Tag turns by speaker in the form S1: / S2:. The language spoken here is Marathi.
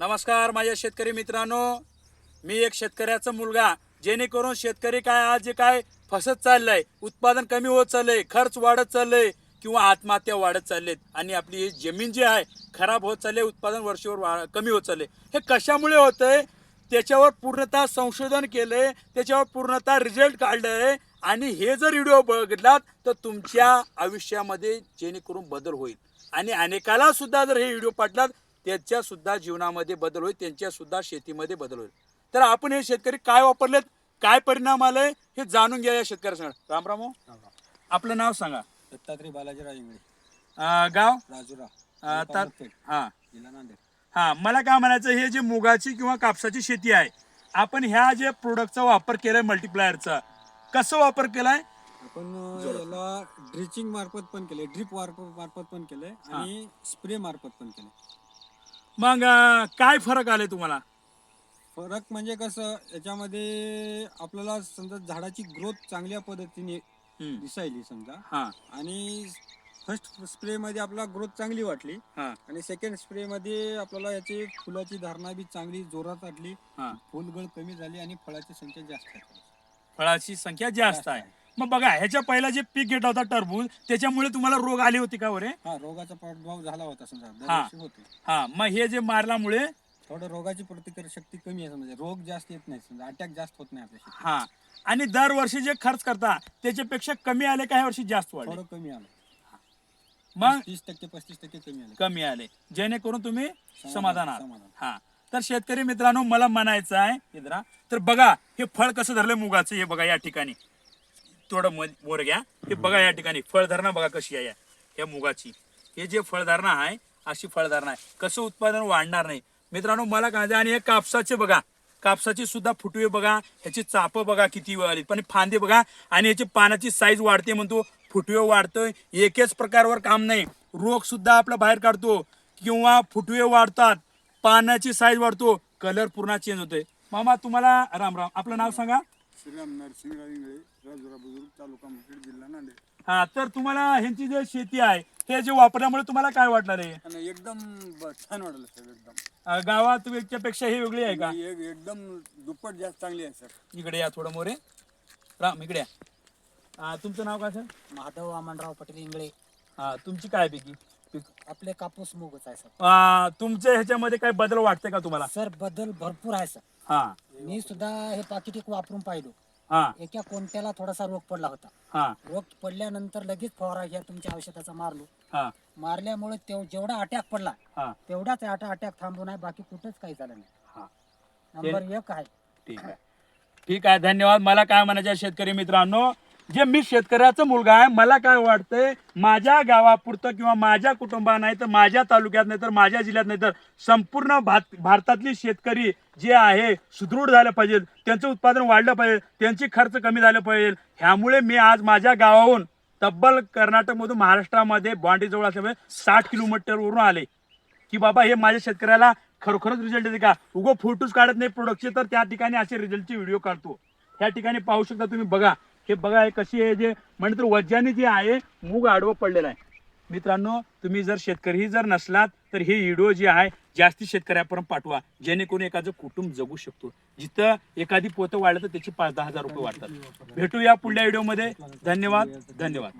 S1: नमस्कार माझ्या शेतकरी मित्रांनो. मी एक शेतकऱ्याचा मुलगा जेणेकरून शेतकरी काय आज जे काय फसत चाललंय उत्पादन कमी होत चाललंय खर्च वाढत चाललंय किंवा आत्महत्या वाढत चाललेत आणि आपली ही जमीन जी आहे खराब होत चालले उत्पादन वर्षावर वा कमी होत चालले हे कशामुळे होतंय? त्याच्यावर पूर्णतः संशोधन केलंय त्याच्यावर पूर्णतः रिझल्ट काढलंय आणि हे जर व्हिडिओ बघितलात तर तुमच्या आयुष्यामध्ये जेणेकरून बदल होईल. आणि अनेकाला सुद्धा जर हे व्हिडिओ पाठलात त्याच्या सुद्धा जीवनामध्ये बदल होईल त्यांच्या सुद्धा शेतीमध्ये बदल होईल. तर आपण हे शेतकरी काय वापरलेत काय परिणाम आलाय हे जाणून घ्या या शेतकऱ्या राम राम हो. आपलं नाव सांगा.
S2: दत्तात्रय बालाजीराव इंगळे.
S1: अं, गाव?
S2: राजुरा.
S1: अं, ता- हा.
S2: जिल्हा नांदेड.
S1: हा मला काय म्हणायचं हे जे मुगाची किंवा कापसाची शेती आहे आपण ह्या जे प्रोडक्टचा वापर केलाय मल्टीप्लायरचा कसं वापर केलाय?
S2: आपण याला ड्रिचिंग मार्फत पण केले ड्रिप मार्फत पण केलंय आणि स्प्रे मार्फत पण केले
S1: मग अं, काय फरक आले तुम्हाला?
S2: फरक म्हणजे कसं याच्यामध्ये आपल्याला समजा झाडाची ग्रोथ चांगल्या पद्धतीने
S1: हम्म.
S2: दिसायली समजा.
S1: हा.
S2: आणि फर्स्ट स्प्रे मध्ये आपल्याला ग्रोथ चांगली वाटली.
S1: हा.
S2: आणि सेकंड स्प्रे मध्ये आपल्याला याची फुलाची धारणा बी चांगली जोरात वाटली
S1: हा.
S2: फुलगळ कमी झाली आणि फळाची संख्या जास्त आहे.
S1: फळाची संख्या जास्त आहे. मग बघा ह्याच्या पहिला जे पीक घेत होता टरबूज त्याच्यामुळे तुम्हाला रोग आले होते का वरे?
S2: हा रोगाचा प्रादुर्भाव झाला होता समजा
S1: हा.
S2: दरवर्षी होते.
S1: हा मग हे जे मारल्यामुळे?
S2: थोडं रोगाची प्रतिकार शक्ती कमी आहे समजा रोग जास्त येत नाही समजा अटॅक जास्त होत नाही आपल्या शेतीत.
S1: हा आणि दरवर्षी जे खर्च करता त्याच्यापेक्षा कमी आले का ह्या वर्षी जास्त वाढले?
S2: थोडं कमी आलं.
S1: मग?
S2: तीस टक्के पस्तीस टक्के कमी आलं.
S1: कमी आले. जेणेकरून तुम्ही समाधान आहात
S2: समाधान.
S1: हा. तर शेतकरी मित्रांनो मला म्हणायचं आहे इधरा तर बघा हे फळ कसं धरलंय मुगाचं हे बघा या ठिकाणी. थोडं म- वर घ्या. हे बघा या ठिकाणी फळधारणा बघा कशी आहे या- मुगाची. हे जे फळधारणा आहे अशी फळधारणा आहे. कसं उत्पादन वाढणार नाही? मित्रांनो मला काय आणि हे कापसाचे बघा. कापसाचे सुद्धा फुटवे बघा ह्याची चाप बघा किती आली पण फांदे बघा आणि याची पानाची साईज वाढते म्हणतो. फुटवे वाढतोय एकच प्रकारवर काम नाही. रोग सुद्धा आपला बाहेर काढतो. किंवा फुटवे वाढतात पानाची साईज वाढतो. कलर पूर्ण चेंज होतोय. मामा तुम्हाला राम राम. आपलं नाव सांगा.
S3: श्रीराम नरसिंहराव इंगळे राजुरा बुजुर्ग तालुका मुखेड जिल्हा नांदेड.
S1: हा तर तुम्हाला ह्यांची जे शेती आहे हे जे वापरल्यामुळे तुम्हाला काय वाटणार आहे?
S3: आणि एकदम ब- छान वाटलं सर एकदम.
S1: अं, गावात पेक्षा हे वेगळी आहे का?
S3: एक- एकदम दुप्पट जास्त चांगली आहे सर.
S1: इकडे या थोडं मोरे. राम इकडे या. अं, तुमचं नाव काय सर?
S4: माधव वामनराव पटेल इंगळे.
S1: हा तुमची काय पैकी? पीक
S4: आपले कापूस मुगच आहे सर.
S1: अं, तुमच्या ह्याच्यामध्ये काय बदल वाटते का तुम्हाला?
S4: सर बदल भरपूर आहे सर.
S1: हा.
S4: मी सुद्धा हे पाकिट एक वापरून पाहिलो.
S1: हा.
S4: एका कोणत्याला थोडासा रोग पडला होता.
S1: हा.
S4: रोग पडल्यानंतर लगेच फवारा घ्या तुमच्या औषधाचा मारलो.
S1: हा.
S4: मारल्यामुळे तेव जेवढा अटॅक पडला
S1: हा.
S4: तेवढाच आता अटॅक थांबून आहे बाकी कुठंच काही झालं नाही.
S1: हा.
S4: नंबर एक आहे.
S1: ठीक आहे. ठीक आहे. धन्यवाद. मला काय म्हणायचं आहे शेतकरी मित्रांनो? जे मी शेतकऱ्याचा मुलगा आहे मला काय वाटतंय माझ्या गावापुरतं किंवा माझ्या कुटुंबा नाही तर माझ्या तालुक्यात नाही तर माझ्या जिल्ह्यात नाही तर संपूर्ण भात भारतातली शेतकरी जे आहे सुदृढ झालं पाहिजे त्यांचं उत्पादन वाढलं पाहिजे त्यांची खर्च कमी झालं पाहिजे. ह्यामुळे मी आज माझ्या गावाहून तब्बल कर्नाटकमधून महाराष्ट्रामध्ये बाँडीजवळ असल्यामुळे साठ किलोमीटरवरून आले. की बाबा हे माझ्या शेतकऱ्याला खरोखरच रिझल्ट येते का? उगो फोटोज काढत नाही प्रोडक्टचे तर त्या ठिकाणी असे रिझल्टचे व्हिडिओ काढतो. त्या ठिकाणी पाहू शकता तुम्ही बघा. हे बघा हे कशी आहे जे म्हणजे तर वज्जाने जे आहे मूग आडवं पडलेलं आहे. मित्रांनो तुम्ही जर शेतकरी जर नसलात तर हे व्हिडिओ जे आहे जास्ती शेतकऱ्यापर्यंत पाठवा. जेणेकरून एखादं कुटुंब जगू शकतो. जिथं एखादी पोतं वाढलं तर त्याची पाच दहा हजार रुपये वाढतात. भेटूया पुढल्या व्हिडिओमध्ये. धन्यवाद धन्यवाद.